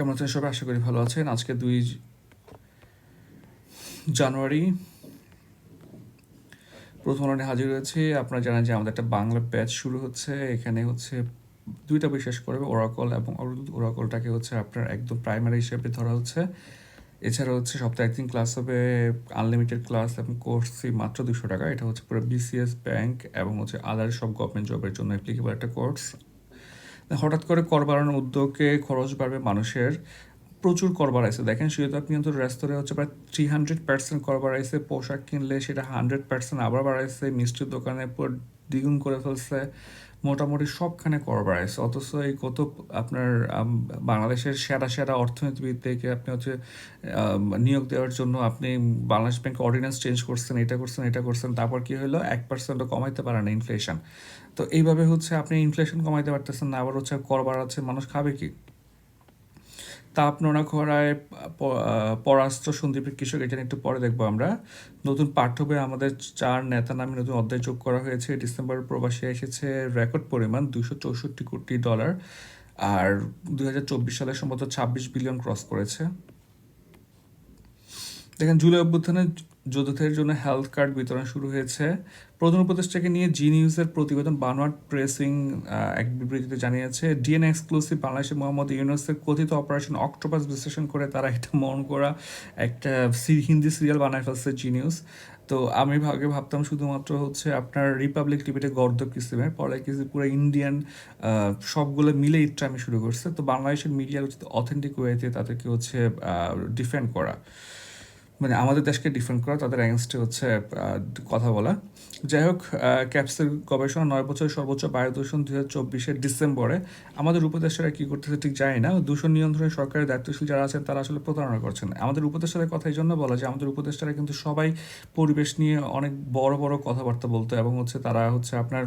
কেমন আছেন সবাই? আশা করি ভালো আছেন। আজকে দুই জানুয়ারি প্রথম লাইনে হাজির হয়েছে। আপনারা জানেন যে আমাদের একটা বাংলা ব্যাচ শুরু হচ্ছে। এখানে হচ্ছে দুইটা বিশেষ করে ওরাকল এবং ওরাকলটাকে হচ্ছে আপনার একদম প্রাইমারি হিসেবে ধরা হচ্ছে। এছাড়া হচ্ছে সপ্তাহে একদিন ক্লাস হবে আনলিমিটেড ক্লাস এবং কোর্স ফি মাত্র দুশো টাকা। এটা হচ্ছে পুরো বিসিএস ব্যাংক এবং হচ্ছে আদার সব গভর্নমেন্ট জবের জন্য অ্যাপ্লিকেবল একটা কোর্স হঠাৎ করে কর বাড়ানোর উদ্যোগে খরচ বাড়বে মানুষের, প্রচুর কর বাড়াইছে। দেখেন শীততাপ নিয়ন্ত্রণ রেস্তোরাঁ হচ্ছে প্রায় থ্রি হান্ড্রেড পার্সেন্ট কর বাড়াইছে, পোশাক কিনলে সেটা হান্ড্রেড পার্সেন্ট আবার বাড়াইছে, মিষ্টির দোকানে দ্বিগুণ করে ফেলছে। মোটামুটি সবখানে কর বাড়াইছে অথচ এই কত আপনার বাংলাদেশের সেরা সেরা অর্থনীতিবিদদেরকে আপনি হচ্ছে নিয়োগ দেওয়ার জন্য আপনি বাংলাদেশ ব্যাংক অর্ডিন্যান্স চেঞ্জ করছেন, এটা করছেন এটা করছেন, তারপর কি হলো? এক পার্সেন্টও কমাইতে পারে না ইনফ্লেশন তো এইভাবে হচ্ছে আপনি ইনফ্লেশন কমাইতে পারতেছেন না, আবার হচ্ছে কর বাড়াচ্ছে, মানুষ খাবে কি? তাপ নোনা খরায় পরাস্ত সন্দীপের কৃষক, এটা একটু পরে দেখব আমরা। নতুন পাঠ্য বই আমাদের চার নেতা নামে নতুন অধ্যায় যোগ করা হয়েছে। ডিসেম্বর প্রবাসে এসেছে রেকর্ড পরিমাণ দুশো চৌষট্টি কোটি ডলার। আর দু হাজার চব্বিশ সালে সম্ভবত ছাব্বিশ বিলিয়ন ক্রস করেছে। দেখেন, জুলাই অভ্যুত্থানে যোদ্ধাদের জন্য হেলথ কার্ড বিতরণ শুরু হয়েছে। প্রধান উপদেষ্টাকে নিয়ে জি নিউজের প্রতিবেদন বানোয়াট প্রেসিং এক বিবৃতিতে জানিয়েছে ডিএন এক্সক্লুসিভ বাংলাদেশের মোহাম্মদ ইউনুসের কথিত অপারেশন অক্টোপাস বিশ্লেষণ করে তারা একটা মন করা একটা হিন্দি সিরিয়াল বানায় ফেলছে জি নিউজ তো আমি ভাগে ভাবতাম শুধুমাত্র হচ্ছে আপনার রিপাবলিক টিভিতে গর্দ কিসিমে পরে কিছু পুরো ইন্ডিয়ান সবগুলো মিলে ইটটা আমি শুরু করছে। তো বাংলাদেশের মিডিয়ার উচিত অথেন্টিক ওয়েতে তাদেরকে হচ্ছে ডিফেন্ড করা। মানে আমাদের দেশকে ডিফেন্ড করা, তাদের অ্যাগেনস্টে হচ্ছে কথা বলা। যাই হোক ক্যাপসের গবেষণা নয় বছর সর্বোচ্চ বায়ু দূষণ দু হাজার ডিসেম্বরে। আমাদের উপদেষ্টারা কী করতেছে ঠিক জানি না। দূষণ নিয়ন্ত্রণে সরকারের দায়িত্বশীল যারা আছেন, তারা আসলে প্রতারণা করছেন। আমাদের উপদেষ্টাদের কথা এই জন্য বলা যে, আমাদের উপদেষ্টারা কিন্তু সবাই পরিবেশ নিয়ে অনেক বড় বড় কথাবার্তা বলতো এবং হচ্ছে তারা হচ্ছে আপনার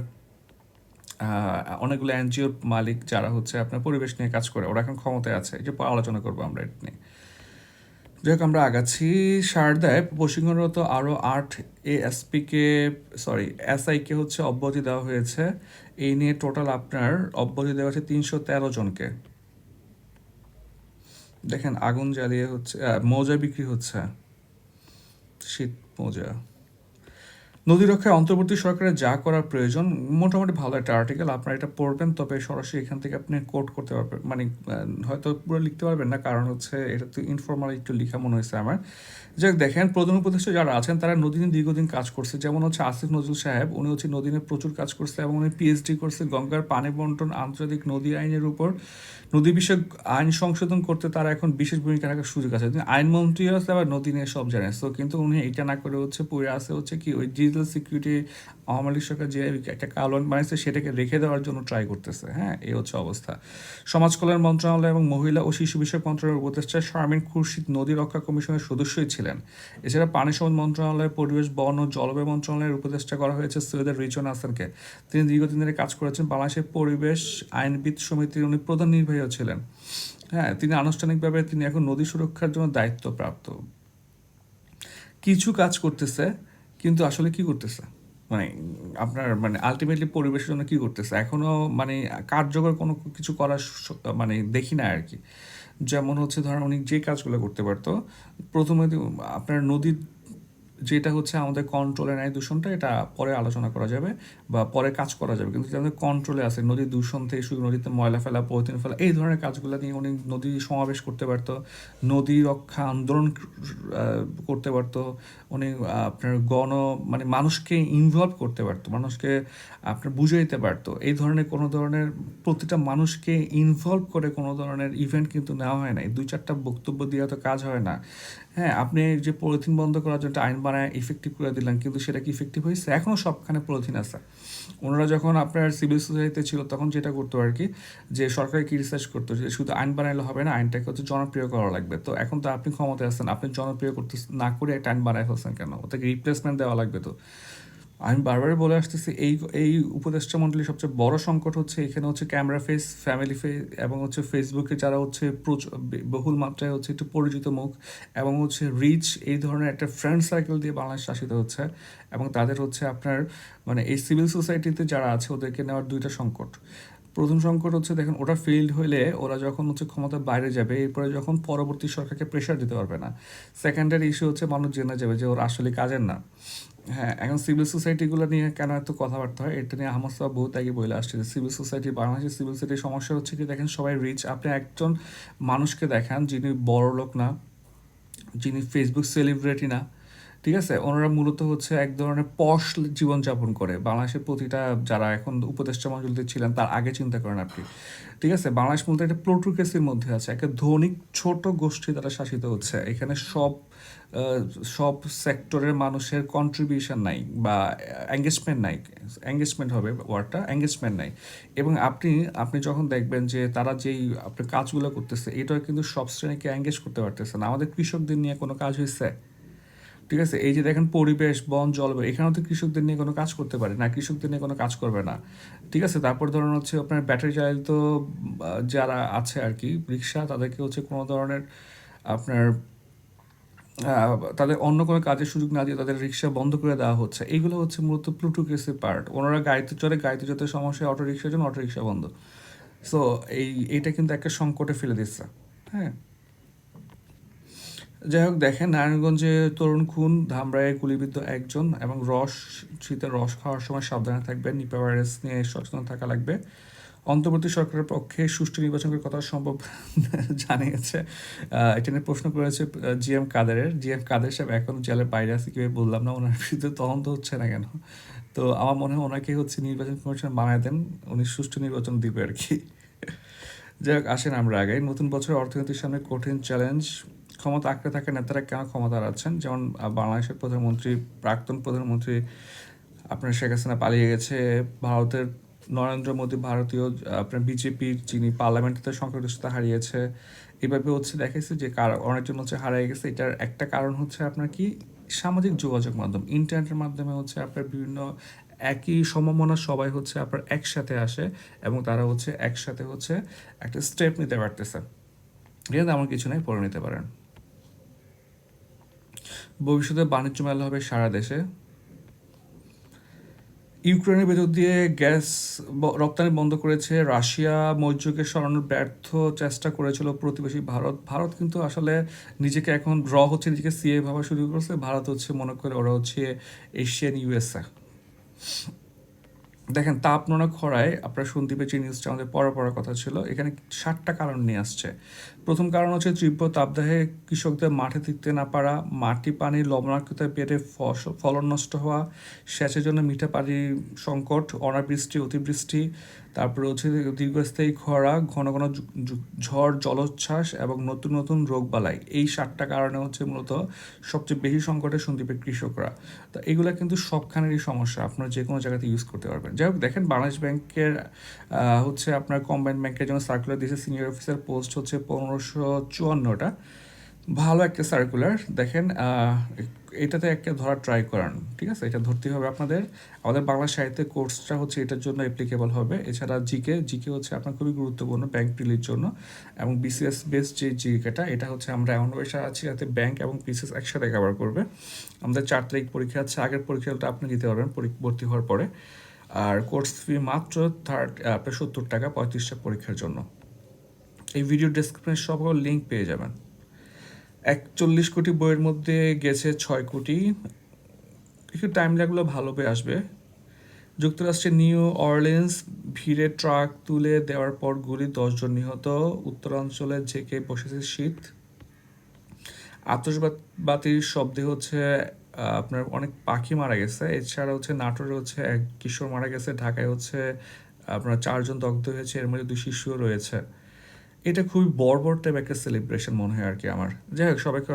অনেকগুলো এনজিওর মালিক যারা হচ্ছে আপনার পরিবেশ নিয়ে কাজ করে, ওরা এখন ক্ষমতায় আছে। যে আলোচনা করব আমরা এটা নিয়ে। যাই হোক আমরা আগাচ্ছি সারদায়। প্রশিক্ষণরত আরও আট এএসপিকে সরি এসআইকে হচ্ছে অব্যাহতি দেওয়া হয়েছে। এই নিয়ে টোটাল আপনার অব্যাহতি দেওয়া হয়েছে তিনশো তেরো জনকে। দেখেন, আগুন জ্বালিয়ে হচ্ছে মৌজা বিক্রি হচ্ছে। শীত মোজা। নদী রক্ষায় অন্তর্বর্তী সরকারের যা করার প্রয়োজন, মোটামুটি ভালো একটা আর্টিকেল আপনারা এটা পড়বেন, তবে সরাসরি এখান থেকে আপনি কোট করতে পারবেন মানে হয়তো পুরো লিখতে পারবেন না, কারণ হচ্ছে এটা তো ইনফর্মাল একটু লিখা মনে হয়েছে আমার। যাক দেখেন, প্রধান উপদেষ্টা যারা আছেন, তারা নদীনে দীর্ঘদিন কাজ করছে। যেমন হচ্ছে আসিফ নজরুল সাহেব, উনি হচ্ছে নদীনে প্রচুর কাজ করছে এবং উনি পিএইচডি করছে গঙ্গার পানি বন্টন আন্তর্জাতিক নদী আইনের উপর। নদী বিষয়ক আইন সংশোধন করতে তারা এখন বিশেষ ভূমিকা রাখার সুযোগ আছে। আইনমন্ত্রী আছে আবার নদী নিয়ে সব জানে তো কিন্তু উনি এটা না করে হচ্ছে পড়ে আছে হচ্ছে কি, ওই ডিজিটাল সিকিউরিটি আওয়ামী লীগ সরকার যে একটা কালন বানিয়েছে, সেটাকে রেখে দেওয়ার জন্য ট্রাই করতেছে। হ্যাঁ এই হচ্ছে অবস্থা। সমাজ কল্যাণ মন্ত্রণালয় এবং মহিলা ও শিশু বিষয়ক মন্ত্রণালয়ের উপদেষ্টা শারমিন খুরশিদ নদী রক্ষা কমিশনের সদস্যই ছিলেন। এছাড়া পানি সম্পদ মন্ত্রণালয় পরিবেশ, বন ও জলবায়ু মন্ত্রণালয়ের উপদেষ্টা করা হয়েছে সৈয়দের রিজন হাসানকে। তিনি দীর্ঘদিন ধরে কাজ করেছেন। বাংলাদেশের পরিবেশ আইনবিদ সমিতির উনি প্রধান নির্বাহীও ছিলেন। হ্যাঁ তিনি আনুষ্ঠানিকভাবে তিনি এখন নদী সুরক্ষার জন্য দায়িত্বপ্রাপ্ত। কিছু কাজ করতেছে, কিন্তু আসলে কি করতেছে? মানে আপনার মানে আলটিমেটলি পরিবেশের জন্য কি করতেছে? এখনও মানে কার্যকর কোনো কিছু করার মানে দেখি না আর কি। যেমন হচ্ছে ধরেন উনি যে কাজগুলো করতে পারতো প্রথমে আপনার নদীর যেটা হচ্ছে আমাদের কন্ট্রোলে নেয় দূষণটা এটা পরে আলোচনা করা যাবে বা পরে কাজ করা যাবে। কিন্তু আমাদের কন্ট্রোলে আছে, নদীর দূষণ থেকে শুধু নদীতে ময়লা ফেলা, পলিথিন ফেলা, এই ধরনের কাজগুলো নিয়ে উনি নদী সমাবেশ করতে পারত। নদী রক্ষা, আন্দোলন করতে পারতো। উনি আপনার গণ মানে মানুষকে ইনভলভ করতে পারতো, মানুষকে, আপনার বুঝাইতে পারতো। এই ধরনের কোনো ধরনের, প্রতিটা মানুষকে ইনভলভ করে কোনো ধরনের ইভেন্ট কিন্তু নেওয়া হয় না দুই চারটা বক্তব্য দিয়ে তো কাজ হয় না। হ্যাঁ আপনি যে পলিথিন বন্ধ করার জন্য আইন বানায় ইফেক্টিভ করে দিলেন, কিন্তু সেটা কি ইফেক্টিভ হয়েছে? এখনও সবখানে পলিথিন আছে। ওনারা যখন আপনার সিভিল সোসাইটিতে ছিল, তখন যেটা করতো আর কি, যে সরকারে কি রিসার্চ করতো, যে শুধু আইন বানাইলে হবে না, আইনটাকে হচ্ছে জনপ্রিয় করা লাগবে। তো এখন তো আপনি ক্ষমতায় আসছেন আপনি জনপ্রিয় করতে না করে একটা আইন বানায় ফেলছেন কেন? ওটাকে রিপ্লেসমেন্ট দেওয়া লাগবে তো। আমি বারবারই বলে আসতেছি, এই এই উপদেষ্টা মন্ডলীর সবচেয়ে বড় সংকট হচ্ছে এখানে হচ্ছে ক্যামেরা ফেস ফ্যামিলি ফেস এবং হচ্ছে ফেসবুকে যারা হচ্ছে বহুল মাত্রায় হচ্ছে একটু পরিচিত মুখ এবং হচ্ছে রিচ এই ধরনের একটা ফ্রেন্ড সার্কেল দিয়ে বাংলাদেশ শাসিত হচ্ছে এবং তাদের হচ্ছে আপনার মানে এই সিভিল সোসাইটিতে যারা আছে ওদেরকে নেওয়ার দুইটা সংকট। প্রথম সংকট হচ্ছে দেখেন ওটা ফেইল্ড হলে ওরা যখন হচ্ছে ক্ষমতার বাইরে যাবে এরপরে যখন পরবর্তী সরকারকে প্রেশার দিতে পারবে না। সেকেন্ডারি ইস্যু হচ্ছে মানুষ জেনে যাবে যে ওরা আসলে কাজের না। হ্যাঁ এখন সিভিল সোসাইটিগুলো নিয়ে কেন এত কথাবার্তা হয়? এটা নিয়ে আহমদ সাহেব বহুত আগে বলে আসছে যে সিভিল সোসাইটি বাংলাদেশের সিভিল সোসাইটির সমস্যা হচ্ছে কি দেখেন সবাই রিচ আপনি একজন মানুষকে দেখান যিনি বড় লোক না, যিনি ফেসবুক সেলিব্রিটি না ঠিক আছে? ওনারা মূলত হচ্ছে এক ধরনের পশ জীবনযাপন করে। বাংলাদেশের প্রতিটা যারা এখন উপদেষ্টা মঞ্জুরিতে ছিলেন, তার আগে চিন্তা করেন আপনি। ঠিক আছে? বাংলাদেশ মূলত একটা প্লোটুকেসির মধ্যে আছে। একটা ধনিক ছোট গোষ্ঠী দ্বারা শাসিত হচ্ছে। এখানে সব সব সেক্টরের মানুষের কন্ট্রিবিউশন নাই বা এঙ্গেজমেন্ট নাই। এঙ্গেজমেন্ট হবে ওয়ার্ডটা এঙ্গেজমেন্ট নাই। এবং আপনি আপনি যখন দেখবেন যে তারা যেই আপনি কাজগুলো করতেছে এটা কিন্তু সব শ্রেণীকে এঙ্গেজ করতে পারতেছে না। আমাদের কৃষকদের নিয়ে কোনো কাজ হয়েছে ঠিক আছে? এই যে দেখেন পরিবেশ, বন, জলবায়ু, এখানেও তো কৃষকদের নিয়ে কোনো কাজ করতে পারে না, কৃষকদের নিয়ে কোনো কাজ করবে না। ঠিক আছে? তারপর ধরুন হচ্ছে আপনার ব্যাটারি চালিত যারা আছে আর কি, রিক্সা, তাদেরকে হচ্ছে কোনো ধরনের আপনার তাদের অন্য কোনো কাজের সুযোগ না দিয়ে তাদের রিক্সা বন্ধ করে দেওয়া হচ্ছে। এইগুলো হচ্ছে মূলত প্লুটোক্রেসির পার্ট ওনারা গাড়িতে চড়ে, গাড়িতে যত সমস্যা অটো রিক্সার জন্য অটো রিক্সা বন্ধ। সো এই এইটা কিন্তু একটা সংকটে ফেলে দিচ্ছে। হ্যাঁ? যাই হোক, দেখেন, নারায়ণগঞ্জে তরুণ খুন ধামরায়ে গুলিবিদ্ধ একজন এবং রস শীতের রস খাওয়ার সময় সাবধানে থাকবেন নিপা ভাইরাস নিয়ে সচেতন থাকা লাগবে। অন্তর্বর্তী সরকারের পক্ষে সুষ্ঠু নির্বাচনের কথা সম্ভব জানিয়েছে এটা নিয়ে প্রশ্ন করেছে জি এম কাদেরের। জি এম কাদের সাহেব, এখন জেলের বাইরে আছে, কীভাবে বললাম না? ওনার বিরুদ্ধে তদন্ত হচ্ছে না কেন? তো আমার মনে হয় ওনাকে হচ্ছে নির্বাচন কমিশন বানায় দেন, উনি সুষ্ঠু নির্বাচন দিবে আর কি। যাই হোক, আসেন আমরা আগে। নতুন বছর অর্থনীতির সামনে কঠিন চ্যালেঞ্জ ক্ষমতা আঁকড়ে থাকা নেতারা কেন ক্ষমতা হারাচ্ছেন যেমন বাংলাদেশের প্রধানমন্ত্রী, প্রাক্তন প্রধানমন্ত্রী আপনার শেখ হাসিনা পালিয়ে গেছে, ভারতের নরেন্দ্র মোদী ভারতীয় আপনার বিজেপির যিনি পার্লামেন্টে সংখ্যাগরিষ্ঠতা হারিয়েছে, এভাবে হচ্ছে দেখেছে যে কার, অনেকজন হচ্ছে হারিয়ে গেছে। এটার একটা কারণ হচ্ছে আপনার কি? সামাজিক যোগাযোগ মাধ্যম, ইন্টারনেটের মাধ্যমে হচ্ছে আপনার বিভিন্ন একই সমমনা সবাই হচ্ছে আপনার একসাথে আসে এবং তারা হচ্ছে একসাথে হচ্ছে একটা স্টেপ নিতে পারতেছে। ঠিক আছে এমন কিছু নাই পড়ে নিতে পারেন। ভবিষ্যতে বাণিজ্য মেলা হবে সারা দেশে। ইউক্রেনের ভেতর দিয়ে গ্যাস রপ্তানি বন্ধ করেছে রাশিয়া। মৌর্যকে সরানোর ব্যর্থ চেষ্টা করেছিল প্রতিবেশী ভারত। ভারত কিন্তু আসলে নিজেকে এখন র হচ্ছে, নিজেকে সিএ ভাবা শুরু করেছে। ভারত হচ্ছে, মনে করে ওরা হচ্ছে এশিয়ান ইউএসএ দেখেন, তাপ নোনা খরায় আপনারা শুনতে যে নিউজটা আমাদের পরে পড়ার কথা ছিল, এখানে সাতটা কারণ নিয়ে আসছে। প্রথম কারণ হচ্ছে তীব্র তাপদাহে কৃষকদের মাঠে টিকতে না পারা, মাটি, পানি, লবণাক্ততায় পেটে ফসল ফলন নষ্ট হওয়া, সেচের জন্য মিঠা পানির সংকট, অনাবৃষ্টি, অতিবৃষ্টি তারপরে হচ্ছে দীর্ঘস্থায়ী খরা, ঘন ঘন ঝড়, জলোচ্ছ্বাস এবং নতুন নতুন রোগবালাই। এই সাতটা কারণে হচ্ছে মূলত সবচেয়ে বেশি সংকটে সন্দীপের কৃষকরা। তো এগুলো কিন্তু সবখানেরই সমস্যা আপনারা যে কোনো জায়গাতে ইউজ করতে পারবেন। যাই হোক, দেখেন বাংলাদেশ ব্যাংকের হচ্ছে আপনার কম্বাইন ব্যাংকের জন্য সার্কুলার দিয়েছে সিনিয়র অফিসার পোস্ট হচ্ছে পনেরোশো চুয়ান্নটা। ভালো একটা সার্কুলার দেখেন এটাতে একটা ধরা ট্রাই করান, ঠিক আছে? এটা ধরতে হবে আপনাদের। আমাদের বাংলা সাহিত্যের কোর্সটা হচ্ছে এটার জন্য অ্যাপ্লিকেবল হবে। এছাড়া জিকে জিকে হচ্ছে আপনার খুবই গুরুত্বপূর্ণ ব্যাংক প্রিলির জন্য। এবং বিসিএস বেস যে জিকেটা এটা হচ্ছে আমরা এমন বয়সে আছি যাতে ব্যাংক এবং বিসিএস একসাথে কভার করবে। আমাদের চার তারিখ পরীক্ষা আছে, আগের পরীক্ষাটা আপনি দিতে পারবেন পরী- ভর্তি হওয়ার পরে। আর কোর্স ফি মাত্র থার্ড আপনার সত্তর টাকা পঁয়ত্রিশটা পরীক্ষার জন্য। এই ভিডিও ডেসক্রিপশনে সব লিঙ্ক পেয়ে যাবেন। একচল্লিশ কোটি বইয়ের মধ্যে গেছে ছয় কোটি। একটু টাইম লাগল ভালোভাবে আসবে। যুক্তরাষ্ট্রের নিউ অরলিন্স ভিড়ে ট্রাক তুলে দেওয়ার পর গুলি দশজন নিহত, উত্তরাঞ্চলে ঝেঁকে বসেছে শীত। আতসবাতির শব্দে হচ্ছে আপনার অনেক পাখি মারা গেছে। এছাড়া হচ্ছে নাটোরে হচ্ছে এক কিশোর মারা গেছে, ঢাকায় হচ্ছে আপনার চারজন দগ্ধ হয়েছে, এর মধ্যে দুই শিশুও রয়েছে। এটা খুবই বর্বর টাইপ একটা সেলিব্রেশন মনে হয় আর কি আমার। যাই হোক সবাইকে